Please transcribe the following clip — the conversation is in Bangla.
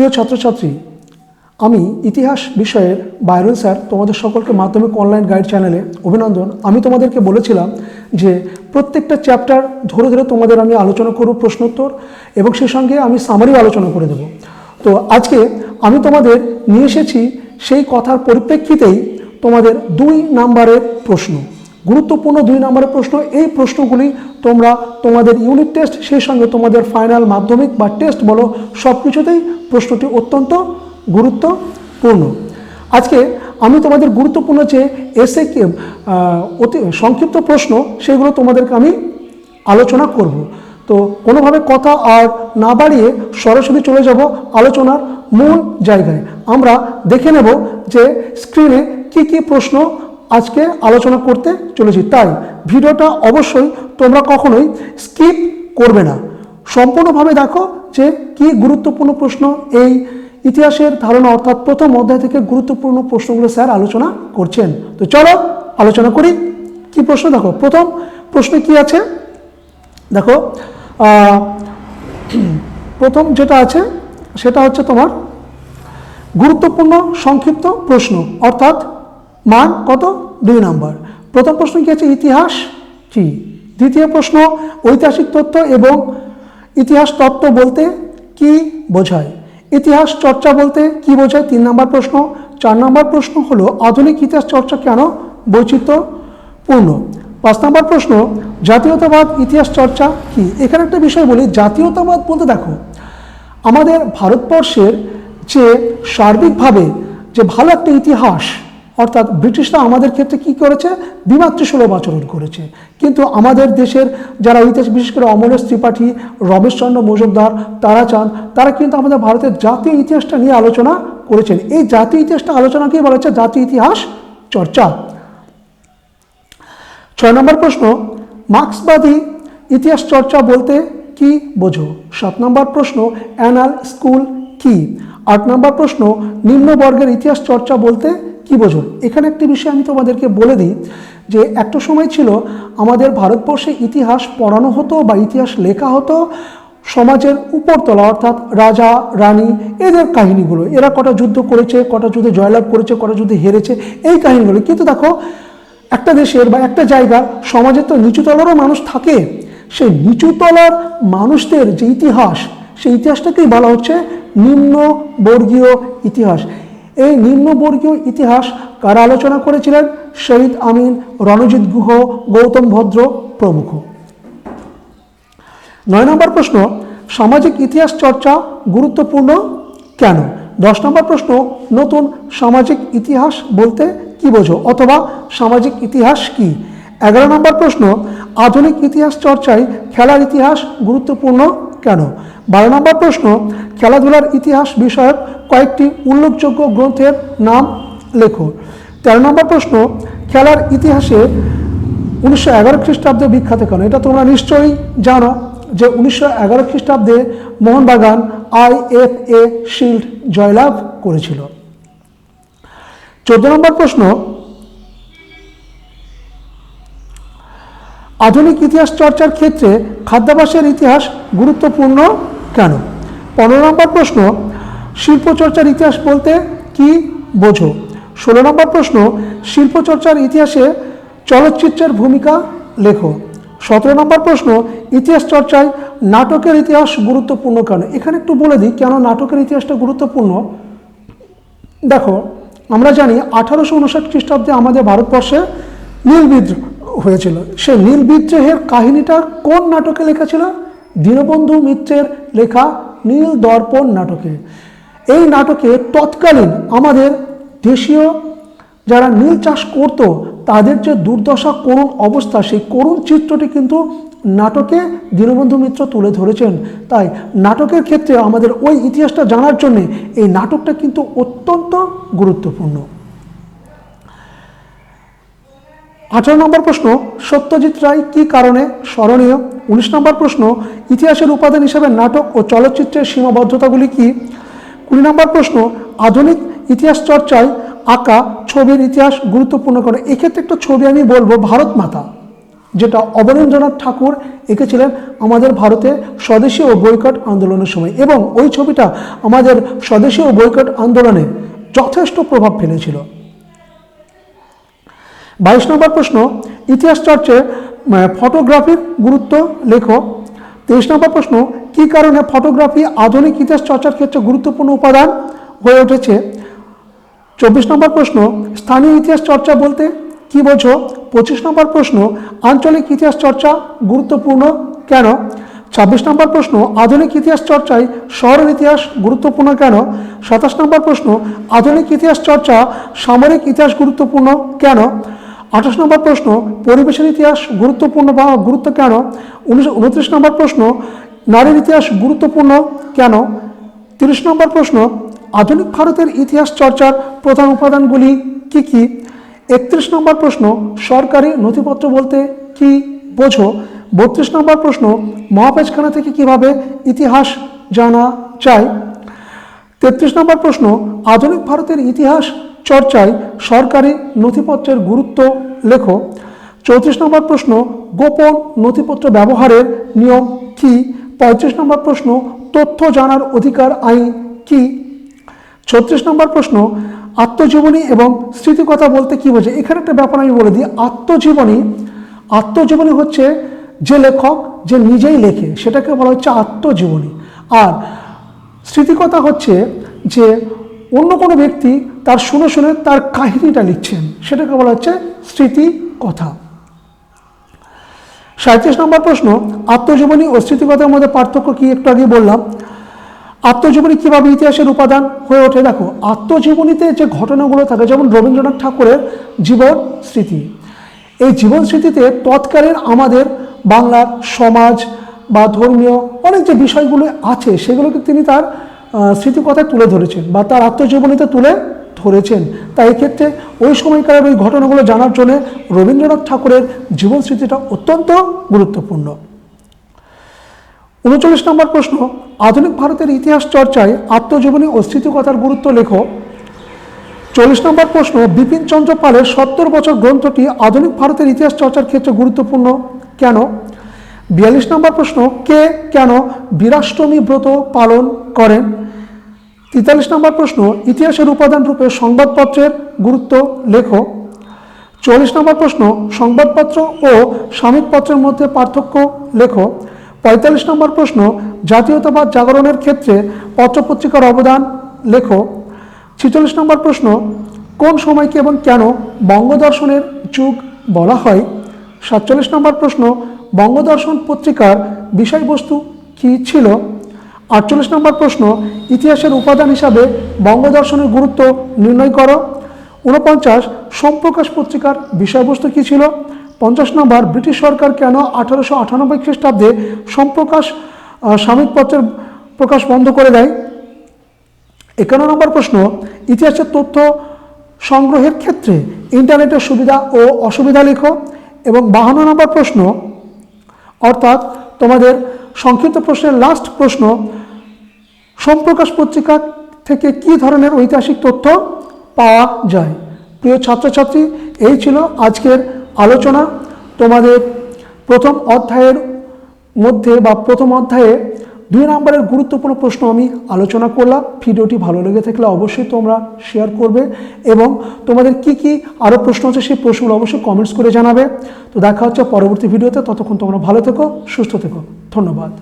প্রিয় ছাত্রছাত্রী, আমি ইতিহাস বিষয়ের বাইরন স্যার তোমাদের সকলকে মাধ্যমিক অনলাইন গাইড চ্যানেলে অভিনন্দন। আমি তোমাদেরকে বলেছিলাম যে প্রত্যেকটা চ্যাপ্টার ধরে ধরে তোমাদের আমি আলোচনা করব প্রশ্নোত্তর এবং সেই সঙ্গে আমি সামারিও আলোচনা করে দেব। তো আজকে আমি তোমাদের নিয়ে এসেছি সেই কথার পরিপ্রেক্ষিতেই তোমাদের দুই নাম্বারের প্রশ্ন। গুরুত্বপূর্ণ দুই নম্বরের প্রশ্ন, এই প্রশ্নগুলি তোমরা তোমাদের ইউনিট টেস্ট সেই সঙ্গে তোমাদের ফাইনাল মাধ্যমিক বা টেস্ট বলো সব কিছুতেই প্রশ্নটি অত্যন্ত গুরুত্বপূর্ণ। আজকে আমি তোমাদের গুরুত্বপূর্ণ যে এসে অতি সংক্ষিপ্ত প্রশ্ন, সেগুলো তোমাদেরকে আমি আলোচনা করব। তো কোনোভাবে কথা আর না বাড়িয়ে সরাসরি চলে যাব আলোচনার মূল জায়গায়। আমরা দেখে নেব যে স্ক্রিনে কি কি প্রশ্ন আজকে আলোচনা করতে চলেছি। তাই ভিডিওটা অবশ্যই তোমরা কখনোই স্কিপ করবে না। সম্পূর্ণভাবে দেখো যে কি গুরুত্বপূর্ণ প্রশ্ন এই ইতিহাসের ধারণা অর্থাৎ প্রথম অধ্যায় থেকে গুরুত্বপূর্ণ প্রশ্নগুলো স্যার আলোচনা করছেন। তো চলো আলোচনা করি। কি প্রশ্ন? দেখো, প্রথম প্রশ্ন কি আছে? দেখো প্রথম যেটা আছে সেটা হচ্ছে তোমার গুরুত্বপূর্ণ সংক্ষিপ্ত প্রশ্ন। অর্থাৎ মান কত? দুই নাম্বার। প্রথম প্রশ্ন কি আছে? ইতিহাস? কি দ্বিতীয় প্রশ্ন, ঐতিহাসিক তথ্য এবং ইতিহাস তত্ত্ব বলতে কি বোঝায়? ইতিহাস চর্চা বলতে কি বোঝায়? তিন নম্বর প্রশ্ন। চার নম্বর প্রশ্ন হলো, আধুনিক ইতিহাস চর্চা কেন বৈচিত্র্যপূর্ণ? পাঁচ নম্বর প্রশ্ন, জাতীয়তাবাদ, ইতিহাস চর্চা কি? এখানে একটা বিষয় বলি, জাতীয়তাবাদ বলতে দেখো, আমাদের ভারতবর্ষের যে সার্বিকভাবে যে ভালো একটা ইতিহাস অর্থাৎ ব্রিটিশরা আমাদের ক্ষেত্রে কি করেছে? বিমাতৃসুলভ আচরণ করেছে। কিন্তু আমাদের দেশের যারা ইতিহাস, বিশেষ করে অমরেশ ত্রিপাঠী রমেশচন্দ্র মজুমদার, তারা চান, তারা কিন্তু আমাদের ভারতের জাতীয় ইতিহাসটা নিয়ে আলোচনা করেছেন। এই জাতীয় ইতিহাসটা আলোচনাকেই বলা হচ্ছে? জাতীয় ইতিহাস চর্চা। ছয় নম্বর প্রশ্ন, মার্ক্সবাদী ইতিহাস চর্চা বলতে কি বোঝো? সাত নম্বর প্রশ্ন, অ্যানাল স্কুল কি? আট নম্বর প্রশ্ন, নিম্নবর্গের ইতিহাস চর্চা বলতে কি বোঝো? এখানে একটি বিষয় আমি তোমাদেরকে বলে দিই যে একটা সময় ছিল আমাদের ভারতবর্ষে ইতিহাস পড়ানো হতো বা ইতিহাস লেখা হতো সমাজের উপরতলা, অর্থাৎ রাজা, রানী, এদের কাহিনীগুলো। এরা কটা যুদ্ধ করেছে, কটা যুদ্ধে জয়লাভ করেছে, কটা যুদ্ধে হেরেছে, এই কাহিনীগুলো। কিন্তু দেখো, একটা দেশের বা একটা জায়গার সমাজে তো নিচুতলারও মানুষ থাকে। সেই নিচুতলার মানুষদের যে ইতিহাস, সেই ইতিহাসটাকেই বলা হচ্ছে নিম্ন বর্গীয় ইতিহাস। এই নিম্নবর্গীয় ইতিহাস কারা আলোচনা করেছিলেন? শহীদ আমিন, রণজিৎ গুহ, গৌতম ভদ্র প্রমুখ। নয় নম্বর প্রশ্ন, সামাজিক ইতিহাস চর্চা গুরুত্বপূর্ণ কেন? দশ নম্বর প্রশ্ন, নতুন সামাজিক ইতিহাস বলতে কি বোঝো অথবা সামাজিক ইতিহাস কি? এগারো নম্বর প্রশ্ন, আধুনিক ইতিহাস চর্চায় খেলার ইতিহাস গুরুত্বপূর্ণ কেন? বারো নম্বর প্রশ্ন, খেলাধুলার ইতিহাস বিষয়ক কয়েকটি উল্লেখযোগ্য গ্রন্থের নাম লেখো। তেরো নম্বর প্রশ্ন, খেলার ইতিহাসে উনিশশো এগারো খ্রিস্টাব্দে বিখ্যাত কেন? এটা তোমরা নিশ্চয়ই জানো যে উনিশশো এগারো খ্রিস্টাব্দে Mohun Bagan I F A shield জয়লাভ করেছিল। চোদ্দ নম্বর প্রশ্ন আধুনিক ইতিহাস চর্চার ক্ষেত্রে খাদ্যাভ্যাসের ইতিহাস গুরুত্বপূর্ণ কেন? পনেরো নম্বর প্রশ্ন, শিল্পচর্চার ইতিহাস বলতে কি বোঝো? ষোলো নম্বর প্রশ্ন, শিল্পচর্চার ইতিহাসে চলচ্চিত্রের ভূমিকা লেখো। সতেরো নম্বর প্রশ্ন, ইতিহাস চর্চায় নাটকের ইতিহাস গুরুত্বপূর্ণ কেন? এখানে একটু বলে দিই কেন নাটকের ইতিহাসটা গুরুত্বপূর্ণ। দেখো, আমরা জানি আঠারোশো উনষাট খ্রিস্টাব্দে আমাদের ভারতবর্ষে নীল বিদ্রোহ। হয়েছিল। সে নীল বিদ্রোহের কাহিনীটা কোন নাটকে লেখা ছিল? দীনবন্ধু মিত্রের লেখা নীল দর্পণ নাটকে। এই নাটকে তৎকালীন আমাদের দেশীয় যারা নীল চাষ করত, তাদের যে দুর্দশা করুণ অবস্থা, সেই করুণ চিত্রটি কিন্তু নাটকে দীনবন্ধু মিত্র তুলে ধরেছেন। তাই নাটকের ক্ষেত্রে আমাদের ওই ইতিহাসটা জানার জন্যে এই নাটকটা কিন্তু অত্যন্ত গুরুত্বপূর্ণ। আঠারো নম্বর প্রশ্ন, সত্যজিৎ রায় কী কারণে স্মরণীয়? উনিশ নম্বর প্রশ্ন, ইতিহাসের উপাদান হিসেবে নাটক ও চলচ্চিত্রের সীমাবদ্ধতাগুলি কি? কুড়ি নম্বর প্রশ্ন, আধুনিক ইতিহাস চর্চায় আঁকা ছবির ইতিহাস গুরুত্বপূর্ণ করে এক্ষেত্রে একটা ছবি আমি বলব ভারত মাতা, যেটা অবনীন্দ্রনাথ ঠাকুর এঁকেছিলেন আমাদের ভারতে স্বদেশী ও বৈকট আন্দোলনের সময়। এবং ওই ছবিটা আমাদের স্বদেশী ও বৈকট আন্দোলনে যথেষ্ট প্রভাব ফেলেছিল। বাইশ নম্বর প্রশ্ন, ইতিহাস চর্চে ফটোগ্রাফির গুরুত্ব লেখো। তেইশ নম্বর প্রশ্ন, কী কারণে ফটোগ্রাফি আধুনিক ইতিহাস চর্চার ক্ষেত্রে গুরুত্বপূর্ণ উপাদান হয়ে উঠেছে? চব্বিশ নম্বর প্রশ্ন, স্থানীয় ইতিহাস চর্চা বলতে কি বোঝো? পঁচিশ নম্বর প্রশ্ন, আঞ্চলিক ইতিহাস চর্চা গুরুত্বপূর্ণ কেন? ছাব্বিশ নম্বর প্রশ্ন, আধুনিক ইতিহাস চর্চায় শহরের ইতিহাস গুরুত্বপূর্ণ কেন? সাতাশ নম্বর প্রশ্ন, আধুনিক ইতিহাস চর্চা সামরিক ইতিহাস গুরুত্বপূর্ণ কেন? আঠাশ নম্বর প্রশ্ন, পরিবেশের ইতিহাস গুরুত্বপূর্ণ বা গুরুত্ব কেন? উনিশশো উনত্রিশ নম্বর প্রশ্ন, নারীর ইতিহাস গুরুত্বপূর্ণ কেন? তিরিশ নম্বর প্রশ্ন, আধুনিক ভারতের ইতিহাস চর্চার প্রধান উপাদানগুলি কি কি? একত্রিশ নম্বর প্রশ্ন, সরকারি নথিপত্র বলতে কি বোঝো? বত্রিশ নম্বর প্রশ্ন মহাপেজখানা থেকে কীভাবে ইতিহাস জানা যায়? তেত্রিশ নম্বর প্রশ্ন, আধুনিক ভারতের ইতিহাস চর্চায় সরকারি নথিপত্রের গুরুত্ব লেখো। চৌত্রিশ নম্বর প্রশ্ন, গোপন নথিপত্র ব্যবহারের নিয়ম কি? পঁয়ত্রিশ নম্বর প্রশ্ন, তথ্য জানার অধিকার আইন কি? ছত্রিশ নম্বর প্রশ্ন, আত্মজীবনী এবং স্মৃতিকথা বলতে কি বোঝে? এখানে একটা ব্যাপার আমি বলে দিই, আত্মজীবনী আত্মজীবনী হচ্ছে যে লেখক, যে নিজেই লেখে, সেটাকে বলা হচ্ছে আত্মজীবনী। আর স্মৃতিকথা হচ্ছে যে অন্য কোনো ব্যক্তি তার শুনে শুনে তার কাহিনীটা লিখছেন। সেটাকে বলা হচ্ছে স্মৃতিকথা সাঁত্রিশ নম্বর প্রশ্ন, আত্মজীবনী ও স্মৃতিকথার মধ্যে পার্থক্য কি? একটু আগে বললাম। আত্মজীবনী কীভাবে ইতিহাসের উপাদান হয়ে ওঠে? দেখো, আত্মজীবনীতে যে ঘটনাগুলো থাকে, যেমন রবীন্দ্রনাথ ঠাকুরের জীবন স্মৃতি, এই জীবন স্মৃতিতে তৎকালীন আমাদের বাংলার সমাজ বা ধর্মীয় অনেক যে বিষয়গুলো আছে, সেগুলোকে তিনি তার স্মৃতিকথায় তুলে ধরেছেন বা তার আত্মজীবনীতে তুলে ধরেছেন। তাই এক্ষেত্রে ওই সময়কারের ওই ঘটনাগুলো জানার জন্য রবীন্দ্রনাথ ঠাকুরের জীবন স্মৃতিটা অত্যন্ত গুরুত্বপূর্ণ। উনচল্লিশ নম্বর প্রশ্ন, আধুনিক ভারতের ইতিহাস চর্চায় আত্মজীবনী ও স্মৃতিকথার গুরুত্ব লেখো। চল্লিশ নম্বর প্রশ্ন, বিপিন চন্দ্র পালের সত্তর বছর গ্রন্থটি আধুনিক ভারতের ইতিহাস চর্চার ক্ষেত্রে গুরুত্বপূর্ণ? কেন? বিয়াল্লিশ নম্বর প্রশ্ন, কে কেন বীরাষ্টমী ব্রত পালন করেন? তেতাল্লিশ নম্বর প্রশ্ন, ইতিহাসের উপাদান রূপে সংবাদপত্রের গুরুত্ব লেখো। চল্লিশ নম্বর প্রশ্ন, সংবাদপত্র ও সাময়িকপত্রের মধ্যে পার্থক্য লেখো। পঁয়তাল্লিশ নম্বর প্রশ্ন, জাতীয়তাবাদ জাগরণের ক্ষেত্রে পত্রপত্রিকার অবদান লেখো। ছিচল্লিশ নম্বর প্রশ্ন, কোন সময়কে এবং কেন বঙ্গদর্শনের যুগ বলা হয়? সাতচল্লিশ নম্বর প্রশ্ন, বঙ্গদর্শন পত্রিকার বিষয়বস্তু কী ছিল? আটচল্লিশ নম্বর প্রশ্ন, ইতিহাসের উপাদান হিসাবে বঙ্গদর্শনের গুরুত্ব নির্ণয় করো। ঊনপঞ্চাশ, সোমপ্রকাশ পত্রিকার বিষয়বস্তু কী ছিল? পঞ্চাশ নম্বর, ব্রিটিশ সরকার কেন আঠারোশো আটানব্বই খ্রিস্টাব্দে সোমপ্রকাশ সাময়িকপত্রের প্রকাশ বন্ধ করে দেয়? একান্ন নম্বর প্রশ্ন, ইতিহাসের তথ্য সংগ্রহের ক্ষেত্রে ইন্টারনেটের সুবিধা ও অসুবিধা লেখো। এবং বাহান্ন নম্বর প্রশ্ন, অর্থাৎ তোমাদের সংক্ষিপ্ত প্রশ্নের লাস্ট প্রশ্ন, সম্প্রকাশ পত্রিকা থেকে কি ধরনের ঐতিহাসিক তথ্য পাওয়া যায়? প্রিয় ছাত্রছাত্রী, এই ছিল আজকের আলোচনা। তোমাদের প্রথম অধ্যায়ের মধ্যে বা প্রথম অধ্যায়ে দুই নম্বরের গুরুত্বপূর্ণ প্রশ্ন আমি আলোচনা করলাম। ভিডিওটি ভালো লেগে থাকলে অবশ্যই তোমরা শেয়ার করবে এবং তোমাদের কি কি আরও প্রশ্ন আছে সেই প্রশ্নগুলো অবশ্যই কমেন্টস করে জানাবে। তো দেখা হচ্ছে পরবর্তী ভিডিওতে। ততক্ষণ তোমরা ভালো থেকো, সুস্থ থেকো। ধন্যবাদ।